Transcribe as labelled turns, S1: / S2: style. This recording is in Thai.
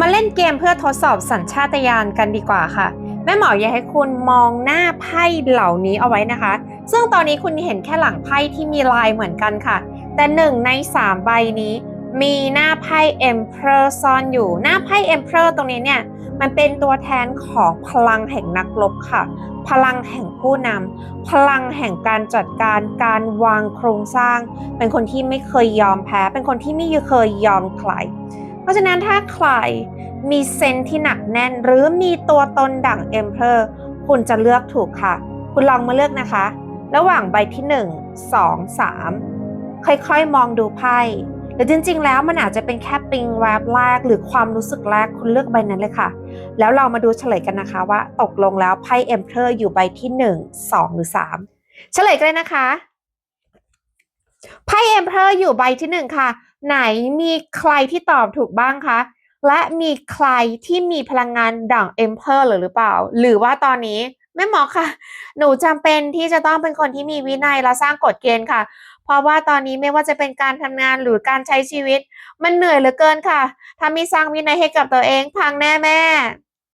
S1: มาเล่นเกมเพื่อทดสอบสัญชาตญาณกันดีกว่าค่ะ แม่หมออยากให้คุณมองหน้าไพ่เหล่านี้เอาไว้นะคะ ซึ่งตอนนี้คุณเห็นแค่หลังไพ่ที่มีลายเหมือนกันค่ะ แต่หนึ่งในสามใบนี้มีหน้าไพ่ Emperor ซ่อนอยู่ หน้าไพ่ Emperor ตรงนี้เนี่ย มันเป็นตัวแทนของพลังแห่งนักรบค่ะ พลังแห่งผู้นำพลังแห่งการจัดการการวางโครงสร้าง เป็นคนที่ไม่เคยยอมแพ้ เป็นคนที่ไม่เคยยอมใคร เพราะฉะนั้นถ้าใครมีเซนที่หนักแน่น หรือมีตัวตนดั่ง Emperor คุณจะเลือกถูกค่ะ คุณลองมาเลือกนะคะ ระหว่างใบที่ 1 2 3 ค่อยๆมองดูไพ่หรือจริงๆ แล้วมันอาจจะเป็นแค่ปิงแวบแรกหรือความรู้สึกแรกคุณเลือกใบนั้นเลยค่ะ แล้วเรามาดูเฉลยกันนะคะว่าตกลงแล้วไพ่ Emperor อยู่ใบที่ 1 2 หรือ 3 เฉลยกันเลยนะคะ ไพ่ Emperor อยู่ใบที่1ค่ะ ไหนมีใครที่ตอบถูกบ้างคะ และมีใครที่มีพลังงานดั่ง Emperor หรือหรือเปล่า หรือว่าตอนนี้แม่หมอค่ะ หนูจำเป็นที่จะต้องเป็นคนที่มีวินัยและสร้างกฎเกณฑ์ค่ะ เพราะว่าตอนนี้ไม่ว่าจะเป็นการทำงานหรือการใช้ชีวิต มันเหนื่อยเหลือเกินค่ะ ถ้าไม่สร้างวินัยให้กับตัวเองพังแน่แม่